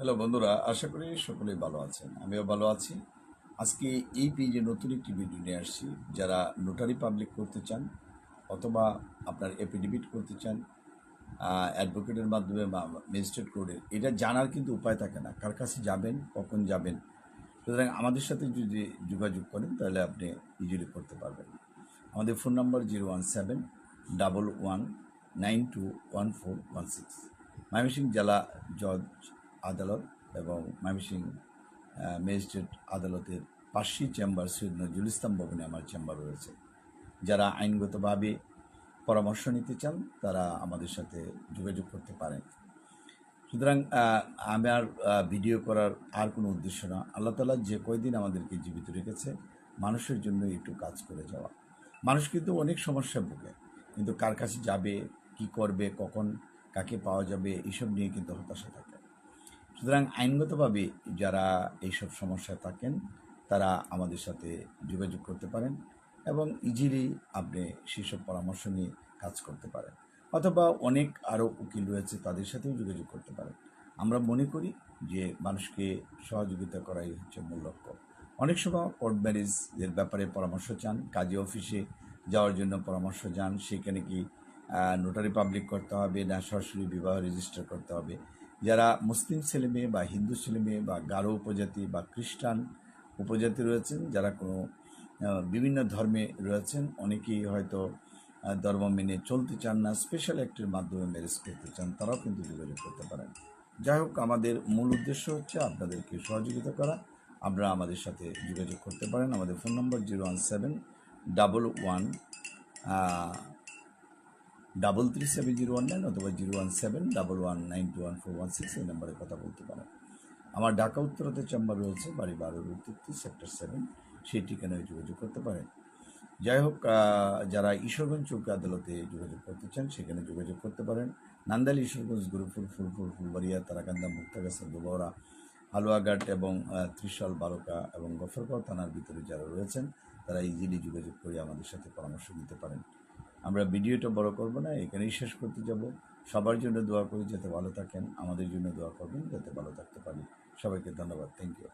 Hello বন্ধুরা, আশা করি সকলেই ভালো আছেন। আমিও ভালো আছি। আজকে এই পেজে নতুন একটি ভিডিও নিয়ে আসছি। যারা নোটারি পাবলিক করতে চান অথবা আপনার এফিডেভিট করতে চান অ্যাডভোকেটের মাধ্যমে বা ম্যাজিস্ট্রেট কোর্টে এটা জানার কিন্তু উপায় থাকে না। কার কাছে যাবেন, কখন যাবেন? সুতরাং আমাদের সাথে যদি যোগাযোগ করেন, তাহলে আপনি ইজিলি করতে পারবেন। আমাদের phone number zero one seven double one nine two one four one six Mymensingh জেলা জজ আদালত এবং ময়মনসিংহ আহ, ম্যাজিস্ট্রেট আদালতের পার্শ্বী চেম্বার সৈয়দ নজরুল ইসলাম ভবনে আমার চেম্বার রয়েছে। যারা আইনগতভাবে পরামর্শ নিতে চান তারা আমাদের সাথে যোগাযোগ করতে পারেন। সুতরাং আমার ভিডিও করার আর কোনো উদ্দেশ্য না। আল্লাহ তালা যে কয়দিন আমাদেরকে জীবিত রেখেছে মানুষের জন্য একটু কাজ করে যাওয়া। মানুষ কিন্তু অনেক সমস্যা ভোগে কিন্তু কার কাছে যাবে কি করবে কখন কাকে পাওয়া যাবে এইসব নিয়ে কিন্তু হতাশা থাকে। সুতরাং আইনগতভাবে যারা এইসব সমস্যায় থাকেন, তারা আমাদের সাথে যোগাযোগ করতে পারেন এবং ইজিলি আপনি সেসব পরামর্শ নিয়ে কাজ করতে পারেন। অথবা অনেক আরও উকিল রয়েছে, তাদের সাথেও যোগাযোগ করতে পারেন। আমরা মনে করি যে মানুষকে সহযোগিতা করাই হচ্ছে মূল লক্ষ্য। অনেক সময় কোর্ট ম্যারেজের ব্যাপারে পরামর্শ চান, কাজী অফিসে যাওয়ার জন্য পরামর্শ চান, সেখানে কি নোটারি পাবলিক করতে হবে না সরাসরি বিবাহ রেজিস্টার করতে হবে? যারা মুসলিম ছেলে মেয়ে বা হিন্দু ছেলে মেয়ে বা গারো উপজাতি বা খ্রিস্টান উপজাতি রয়েছেন, যারা কোনো বিভিন্ন ধর্মে রয়েছেন, অনেকেই হয়তো ধর্ম মেনে চলতে চান না স্পেশাল অ্যাক্টের মাধ্যমে ম্যারেজ করতে চান, তারাও কিন্তু যোগাযোগ করতে পারেন। যাই হোক, আমাদের মূল উদ্দেশ্য হচ্ছে আপনাদেরকে সহযোগিতা করা। আপনারা আমাদের সাথে যোগাযোগ করতে পারেন। আমাদের phone number zero one seven double one double three seven zero one nine অথবা zero one seven double one nine two one four one six এই নাম্বারে কথা বলতে পারেন। আমার ঢাকা উত্তরতে চেম্বার রয়েছে, বাড়ি বারো তেত্রিশ, সেক্টর সেভেন সেই ঠিকানায় যোগাযোগ করতে পারেন। যাই হোক যারা ঈশ্বরগঞ্জ চৌকি আদালতে যোগাযোগ করতে চান, সেখানে যোগাযোগ করতে পারেন। নান্দাইল ঈশ্বরগঞ্জ গুরুফুল ফুলফুল ফুলবাড়িয়া, তারাকান্দা, মুক্তাগাছা দুবরা হালুয়াঘাট এবং ত্রিশাল বারোকা এবং গফরগাঁও থানার ভিতরে যারা রয়েছেন, তারা ইজিলি যোগাযোগ করে আমাদের সাথে পরামর্শ নিতে পারেন। আমরা ভিডিওটা বড় করব না, এখানেই শেষ করতে যাব। সবার জন্য দোয়া করি যাতে ভালো থাকেন, আমাদের জন্য দোয়া করবেন যাতে ভালো থাকতে পারি সবাইকে ধন্যবাদ থ্যাংক ইউ